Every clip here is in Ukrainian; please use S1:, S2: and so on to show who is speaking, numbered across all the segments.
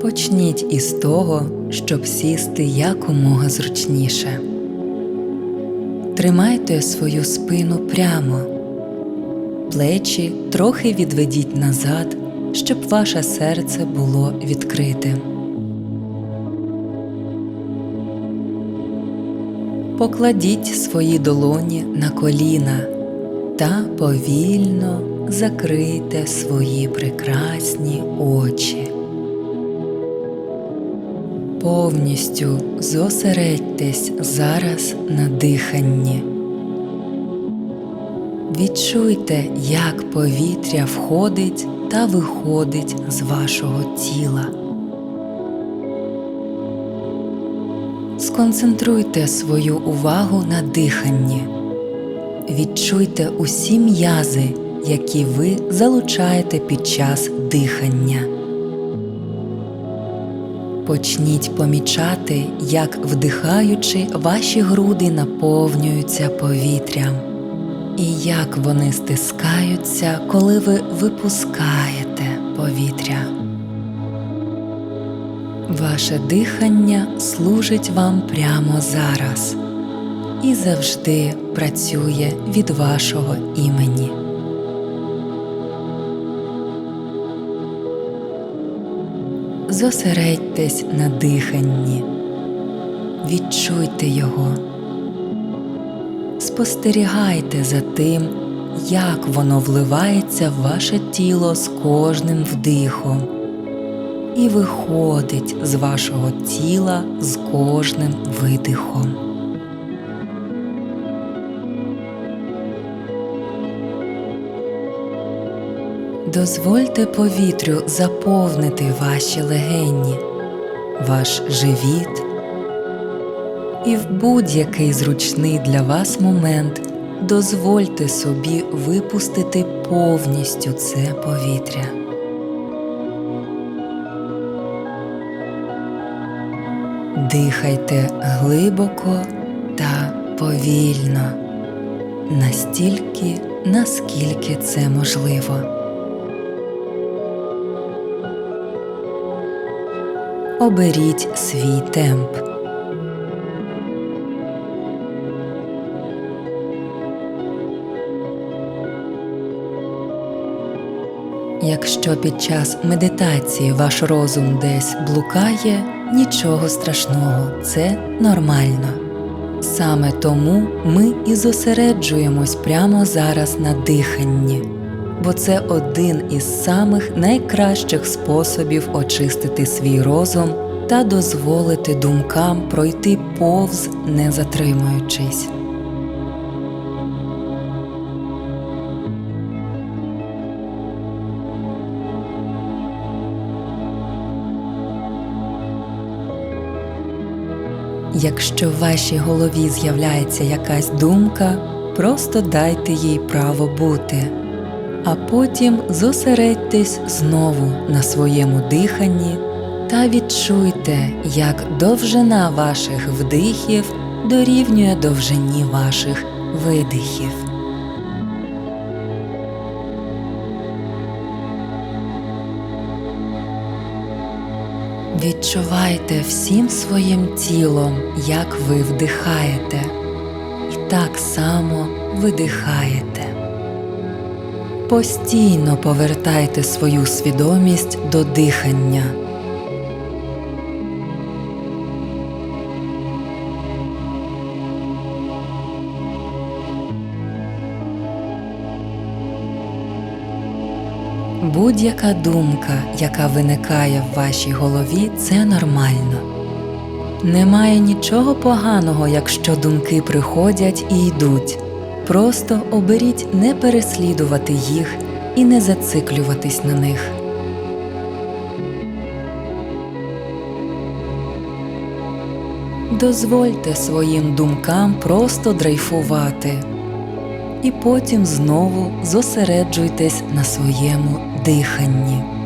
S1: Почніть із того, щоб сісти якомога зручніше. Тримайте свою спину прямо, плечі трохи відведіть назад, щоб ваше серце було відкритим. Покладіть свої долоні на коліна та повільно закрийте свої прекрасні очі. Повністю зосередьтесь зараз на диханні. Відчуйте, як повітря входить та виходить з вашого тіла. Сконцентруйте свою увагу на диханні. Відчуйте усі м'язи, які ви залучаєте під час дихання. Почніть помічати, як вдихаючи, ваші груди наповнюються повітрям, і як вони стискаються, коли ви випускаєте повітря. Ваше дихання служить вам прямо зараз і завжди працює від вашого імені. Зосередьтесь на диханні, відчуйте його, спостерігайте за тим, як воно вливається в ваше тіло з кожним вдихом і виходить з вашого тіла з кожним видихом. Дозвольте повітрю заповнити ваші легені, ваш живіт, і в будь-який зручний для вас момент дозвольте собі випустити повністю це повітря. Дихайте глибоко та повільно, настільки, наскільки це можливо. Оберіть свій темп. Якщо під час медитації ваш розум десь блукає, нічого страшного, це нормально. Саме тому ми і зосереджуємось прямо зараз на диханні, бо це один із самих найкращих способів очистити свій розум та дозволити думкам пройти повз, не затримуючись. Якщо в вашій голові з'являється якась думка, просто дайте їй право бути, а потім зосередьтесь знову на своєму диханні та відчуйте, як довжина ваших вдихів дорівнює довжині ваших видихів. Відчувайте всім своїм тілом, як ви вдихаєте, і так само видихаєте. Постійно повертайте свою свідомість до дихання. Будь-яка думка, яка виникає в вашій голові, це нормально. Немає нічого поганого, якщо думки приходять і йдуть. Просто оберіть не переслідувати їх і не зациклюватись на них. Дозвольте своїм думкам просто дрейфувати і потім знову зосереджуйтесь на своєму диханні.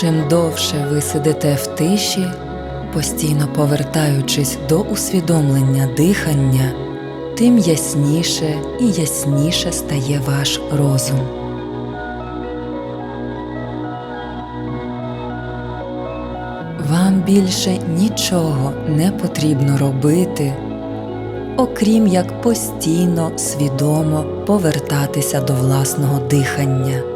S1: Чим довше ви сидите в тиші, Постійно повертаючись до усвідомлення дихання, тим ясніше і ясніше стає ваш розум. Вам більше нічого не потрібно робити, окрім як постійно свідомо повертатися до власного дихання.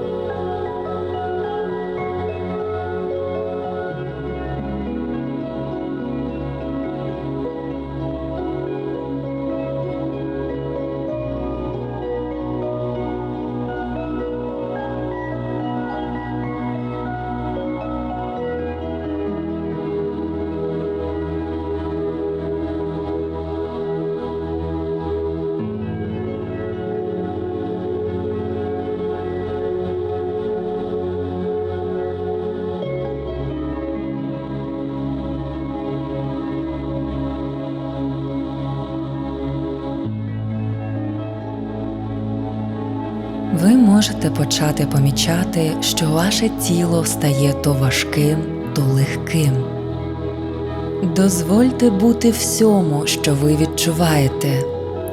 S1: Можете почати помічати, що ваше тіло стає то важким, то легким. Дозвольте бути всьому, що ви відчуваєте,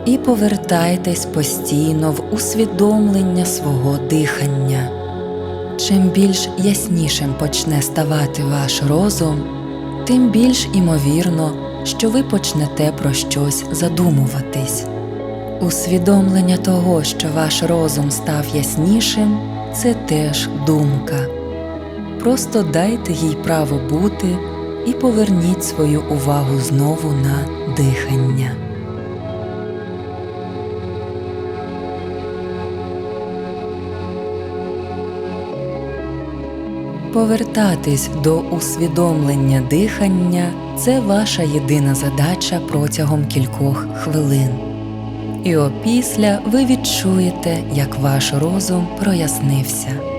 S1: і повертайтесь постійно в усвідомлення свого дихання. Чим більш яснішим почне ставати ваш розум, тим більш імовірно, що ви почнете про щось задумуватись. Усвідомлення того, що ваш розум став яснішим, це теж думка. Просто дайте їй право бути і поверніть свою увагу знову на дихання. Повертатись до усвідомлення дихання це ваша єдина задача протягом кількох хвилин. І опісля ви відчуєте, як ваш розум прояснився.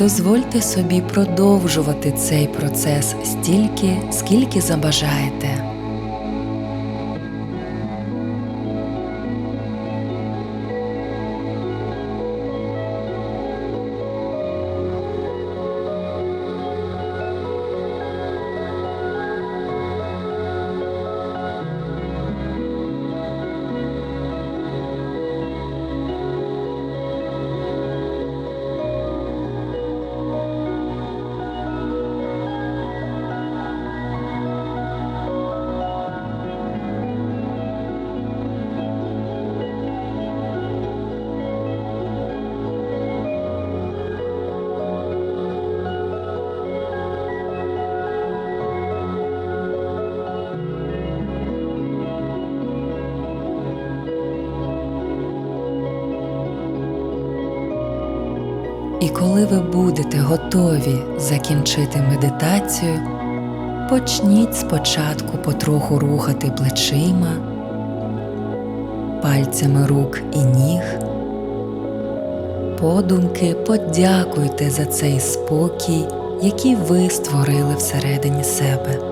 S1: Дозвольте собі продовжувати цей процес стільки, скільки забажаєте. І коли ви будете готові закінчити медитацію, почніть спочатку потроху рухати плечима, пальцями рук і ніг. Подумки подякуйте за цей спокій, який ви створили всередині себе.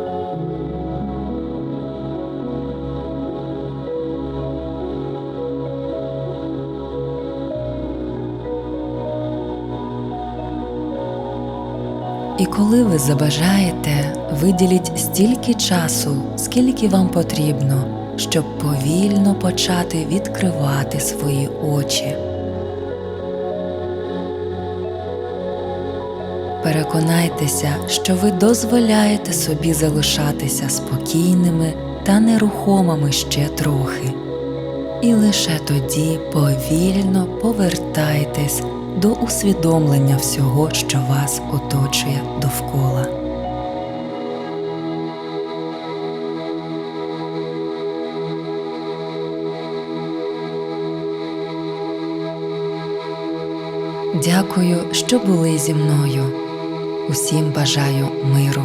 S1: І коли ви забажаєте, виділіть стільки часу, скільки вам потрібно, щоб повільно почати відкривати свої очі. Переконайтеся, що ви дозволяєте собі залишатися спокійними та нерухомими ще трохи. І лише тоді повільно повертайтесь до усвідомлення всього, що вас оточує довкола. Дякую, що були зі мною. Усім бажаю миру.